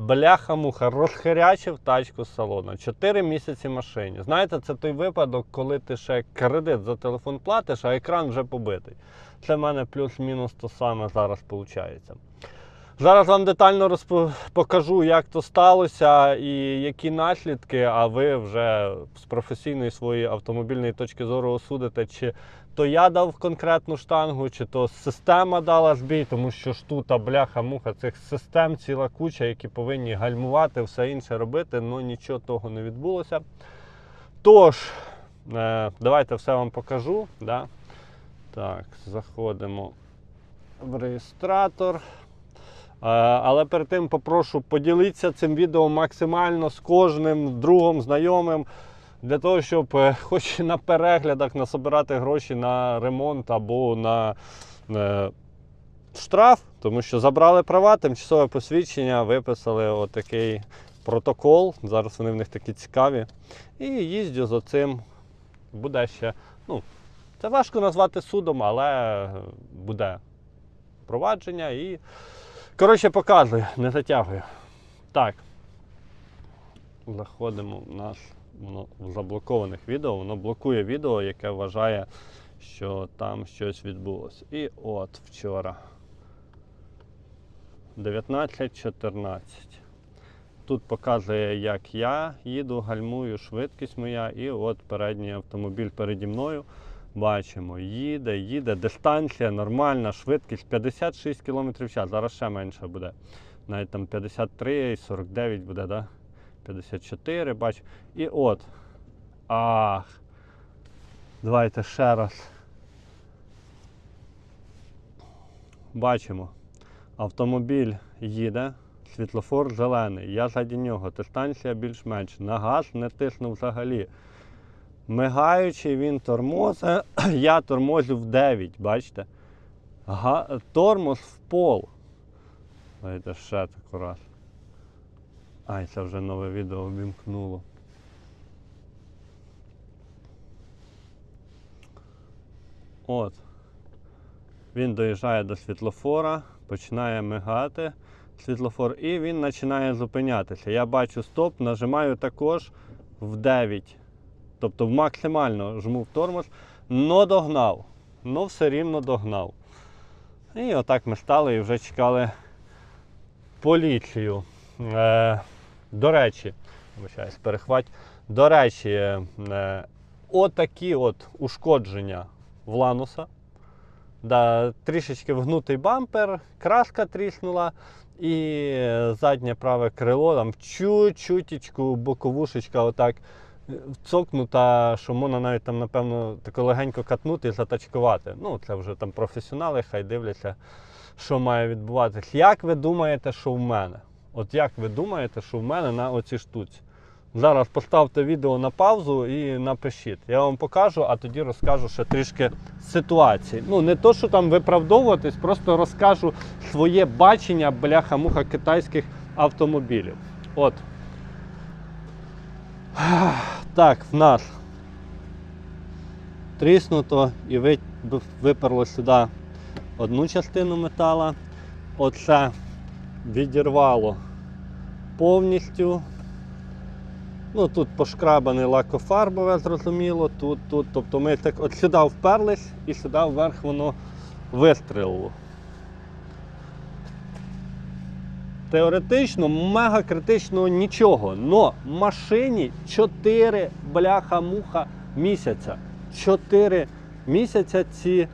Бляха-муха, розхирячив тачку з салону. 4 місяці машині. Знаєте, це той випадок, коли ти ще кредит за телефон платиш, а екран вже побитий. Це в мене плюс-мінус то саме зараз виходить. Зараз вам детально розпо- покажу, як то сталося і які наслідки, а ви вже з професійної своєї автомобільної точки зору осудите, чи то я дав конкретну штангу, чи то система дала збій, тому що ж тут бляха-муха цих систем ціла куча, які повинні гальмувати, все інше робити, але нічого того не відбулося. Тож, е, давайте все вам покажу. Да? Так, заходимо в реєстратор. Е, Але перед тим попрошу поділитися цим відео максимально з кожним другом, знайомим, для того, щоб е, хоч на переглядах насобирати гроші на ремонт або на е, штраф, тому що забрали права, тимчасове посвідчення, виписали отакий протокол. Зараз вони в них такі цікаві. І їздю за цим. Буде ще. Ну, це важко назвати судом, але буде провадження і. Коротше, показую, не затягую. Так. Заходимо в нас воно в заблокованих відео, воно блокує відео, яке вважає, що там щось відбулося. І от вчора. 19.14. Тут показує, як я їду, гальмую, швидкість моя, і от передній автомобіль переді мною. Бачимо, їде, їде, дистанція нормальна, швидкість 56 км в час. Зараз ще менше буде. Навіть там 53, 49 буде, да? 54, бач. І от. Ах. Давайте ще раз. Бачимо. Автомобіль їде, світлофор зелений. Я ззаді нього. Дистанція більш-менш. На газ не тиснув взагалі. Мигаючи, він тормозить. Я тормозю в 9, бачите? Тормоз в пол. Давайте ще таку раз. Ай, це вже нове відео обімкнуло. От. Він доїжджає до світлофора, починає мигати світлофор і він починає зупинятися. Я бачу стоп, нажимаю також в 9. Тобто максимально жму в тормоз, но догнав. Ну все рівно догнав. І отак ми стали і вже чекали поліцію. Е, до речі, вибачаюсь, перехвать. До речі, е, отакі от ушкодження в лануса. Да, трішечки вгнутий бампер, краска тріснула, і заднє праве крило, там чуть-чутічку, боковушечка отак цокнута, що можна навіть там, напевно, тако легенько катнути і затачкувати. Ну, це вже там професіонали, хай дивляться, що має відбуватися. Як ви думаєте, що в мене? От як ви думаєте, що в мене на оцій штуці? Зараз поставте відео на паузу і напишіть. Я вам покажу, а тоді розкажу ще трішки ситуації. Ну, не то, що там виправдовуватись, просто розкажу своє бачення бляха-муха китайських автомобілів. От. Так, в нас тріснуто і виперло сюди одну частину метала. Оце відірвало повністю. Ну, тут пошкрабане лакофарбове, зрозуміло, тут, тут. Тобто ми так от сюди вперлись і сюди вверх воно вистрілило. Теоретично, мега критично нічого. Но машині 4 бляха-муха місяця. 4 місяця ці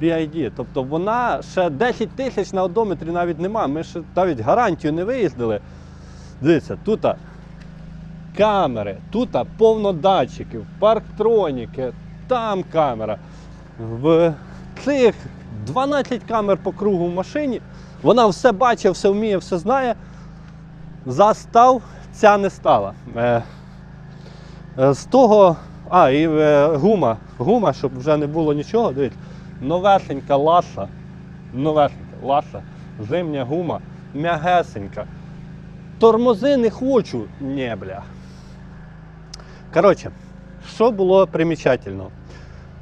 BID. Тобто вона ще 10 тисяч на одометрі навіть нема. Ми ще навіть гарантію не виїздили. Дивіться, тут камери, тут повно датчиків, парктроніки, там камера. В цих 12 камер по кругу в машині. Вона все бачить, все вміє, все знає. Застав, ця не стала. Е, е, з того, а, і е, гума, гума, щоб вже не було нічого, дивіться, новесенька ласа, новесенька ласа, зимня гума, м'ягесенька. Тормози не хочу, не бля. Коротше, що було примічательно?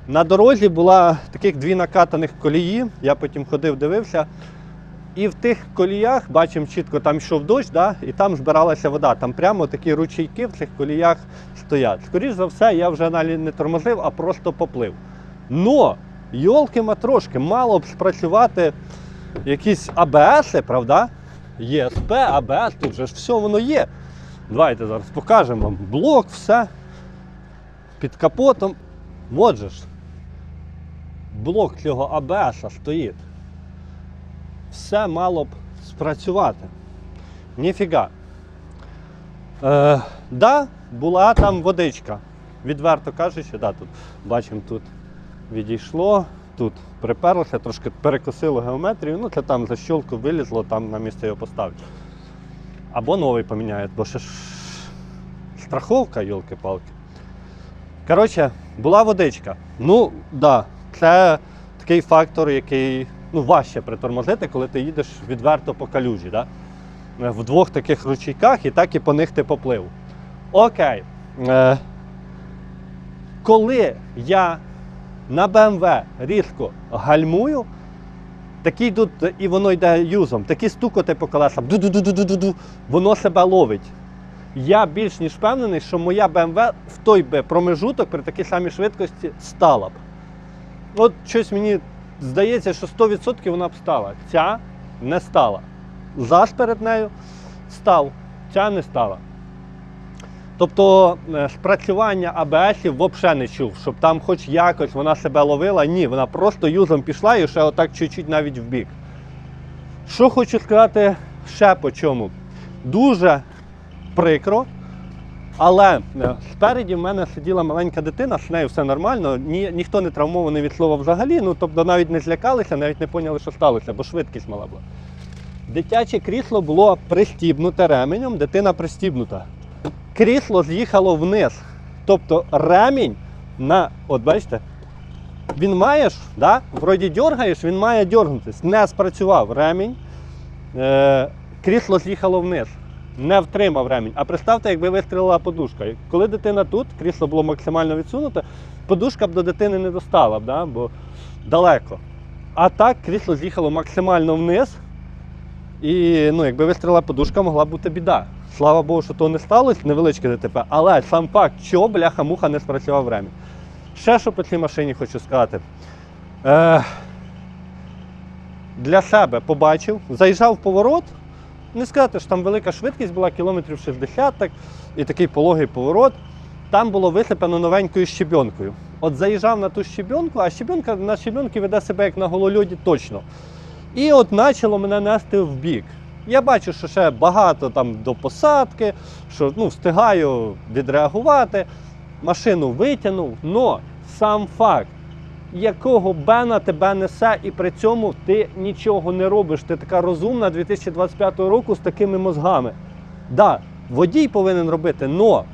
На дорозі була таких дві накатаних колії, я потім ходив, дивився. І в тих коліях, бачимо чітко, там йшов дощ, да, і там збиралася вода. Там прямо такі ручейки в цих коліях стоять. Скоріше за все, я вже навіть не тормозив, а просто поплив. Но, йолки матрошки, мало б спрацювати якісь АБСи, правда? ЄСП, АБС, тут же ж все воно є. Давайте зараз покажемо вам блок, все. Під капотом. От же ж. Блок цього АБС стоїть. Все мало б спрацювати. Ніфіга. Е, да, була там водичка. Відверто кажучи, да, тут бачимо, тут відійшло, тут приперлося, трошки перекосило геометрію, ну це там за щілку вилізло, там на місце його поставить. Або новий поміняють, бо ще ж страховка, йолки-палки. Коротше, була водичка. Ну, да, це такий фактор, який ну, важче притормозити, коли ти їдеш відверто по калюжі. Да? В двох таких ручейках і так і по них ти поплив. Окей. Е, коли я на BMW різко гальмую, такі йдуть, і воно йде юзом, такі стукоти по колесам, ду-ду-ду-ду-ду-ду, воно себе ловить. Я більш ніж впевнений, що моя BMW в той би промежуток при такій самій швидкості стала б. От щось мені здається, що 100% вона б стала. Ця не стала. Зас перед нею став, ця не стала. Тобто е, спрацювання АБСів взагалі не чув, щоб там хоч якось вона себе ловила. Ні, вона просто юзом пішла і ще отак чуть-чуть навіть в бік. Що хочу сказати ще по чому. Дуже прикро, але е, спереді в мене сиділа маленька дитина, з нею все нормально, ні, ніхто не травмований від слова взагалі, ну тобто навіть не злякалися, навіть не поняли, що сталося, бо швидкість мала була. Дитяче крісло було пристібнуте ременем, дитина пристібнута. Крісло з'їхало вниз. Тобто ремінь на, от бачите, він маєш, да? вроді дергаєш, він має дергнутись. Не спрацював ремінь, е, крісло з'їхало вниз. Не втримав ремінь. А представте, якби вистрілила подушка. Коли дитина тут, крісло було максимально відсунуте, подушка б до дитини не достала б, да? бо далеко. А так крісло з'їхало максимально вниз. І ну, якби вистрілила подушка, могла бути біда. Слава Богу, що то не сталося, невеличке ДТП. Але сам факт, що бляха-муха не спрацював ремінь. Ще що по цій машині хочу сказати. Е, для себе побачив, заїжджав в поворот. Не сказати, що там велика швидкість була, кілометрів 60, так, і такий пологий поворот. Там було висипано новенькою щебенкою. От заїжджав на ту щебенку, а щебенка на щебенки веде себе як на голольоді точно. І от почало мене нести в бік. Я бачу, що ще багато там до посадки, що ну, встигаю відреагувати, машину витягнув. Но сам факт, якого Бена тебе несе, і при цьому ти нічого не робиш. Ти така розумна 2025 року з такими мозгами. Да, водій повинен робити, но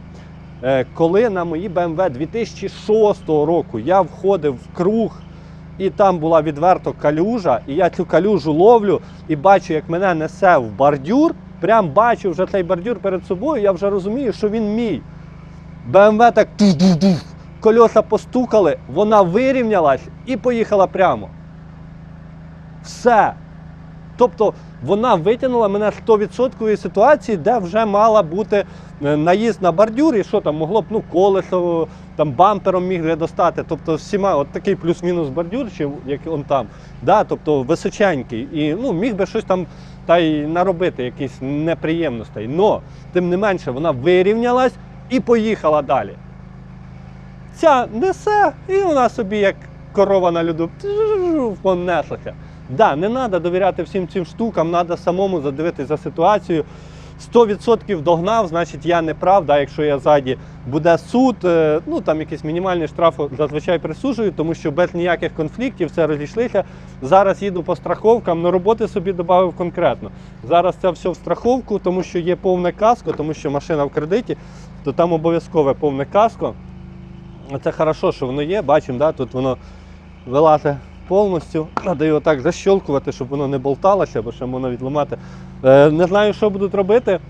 е, коли на мої BMW 2006 року я входив в круг і там була відверто калюжа, і я цю калюжу ловлю і бачу, як мене несе в бордюр. Прям бачу вже цей бордюр перед собою, я вже розумію, що він мій. БМВ так тух-дух-дух, кольоса постукали, вона вирівнялась і поїхала прямо. Все. Тобто вона витягнула мене з 100% ситуації, де вже мала бути е, наїзд на бордюр, і що там могло б ну, колесо, там бампером міг достати. Тобто всіма, от такий плюс-мінус бордюр, чи як он там, да, тобто височенький. І ну, міг би щось там та й наробити, якісь неприємностей. Но, тим не менше, вона вирівнялась і поїхала далі. Ця несе, і вона собі, як корова на льоду, понеслася. Да, не треба довіряти всім цим штукам, треба самому задивитися за ситуацією. 100% догнав, значить я не прав. Да, якщо я ззаді буде суд, е, ну там якийсь мінімальний штраф зазвичай присуджую, тому що без ніяких конфліктів все розійшлися. Зараз їду по страховкам, на роботи собі додав конкретно. Зараз це все в страховку, тому що є повне каско, тому що машина в кредиті, то там обов'язкове повне каско. Це хорошо, що воно є. Бачимо, да, тут воно вилазить повністю. Треба його так защолкувати, щоб воно не болталося, бо ще можна відламати. Е, не знаю, що будуть робити.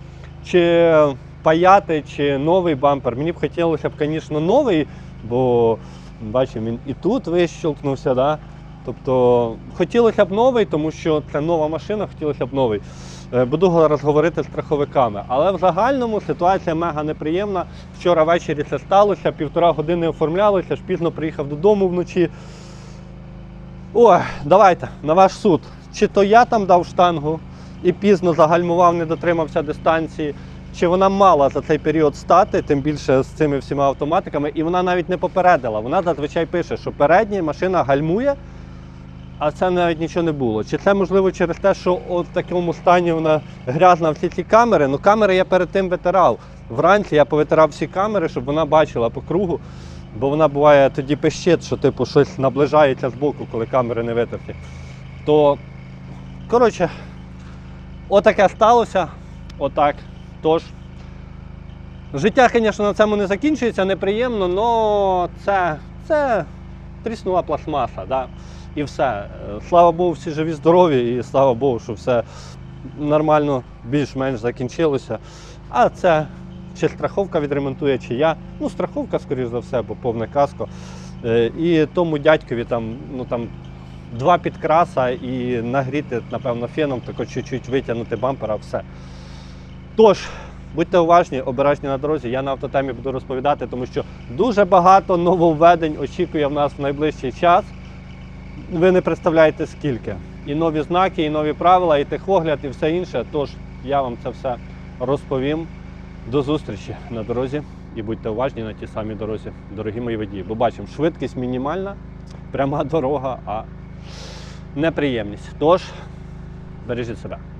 Чи паяти, чи новий бампер. Мені б хотілося б, звісно, новий, бо бачимо, він і тут вищолкнувся, да? Тобто хотілося б новий, тому що це нова машина, хотілося б новий. Е, Буду зараз говорити з страховиками. Але в загальному ситуація мега неприємна. Вчора ввечері це сталося, півтора години оформлялося, ж пізно приїхав додому вночі. Ой, давайте, на ваш суд. Чи то я там дав штангу і пізно загальмував, не дотримався дистанції, чи вона мала за цей період стати, тим більше з цими всіма автоматиками, і вона навіть не попередила. Вона зазвичай пише, що передня машина гальмує, а це навіть нічого не було. Чи це можливо через те, що от в такому стані вона грязна всі ці камери? Ну, камери я перед тим витирав. Вранці я повитирав всі камери, щоб вона бачила по кругу. Бо вона буває тоді пищить, що типу щось наближається з боку, коли камери не витерті. То, коротше, отаке сталося. Отак. Тож, життя, звісно, на цьому не закінчується, неприємно, але це, це тріснула пластмаса. Да? І все. Е, Слава Богу, всі живі, здорові, і слава Богу, що все нормально, більш-менш закінчилося. А це чи страховка відремонтує, чи я. Ну, страховка, скоріш за все, бо повне каско. Е, І тому дядькові там, ну там два підкраса і нагріти, напевно, феном, тако чуть-чуть витягнути бампера, все. Тож, будьте уважні, обережні на дорозі. Я на автотемі буду розповідати, тому що дуже багато нововведень очікує в нас в найближчий час. Ви не представляєте скільки. І нові знаки, і нові правила, і техогляд, і все інше. Тож я вам це все розповім. До зустрічі на дорозі і будьте уважні на тій самій дорозі, дорогі мої водії. Бо бачимо, швидкість мінімальна, пряма дорога, а неприємність. Тож бережіть себе.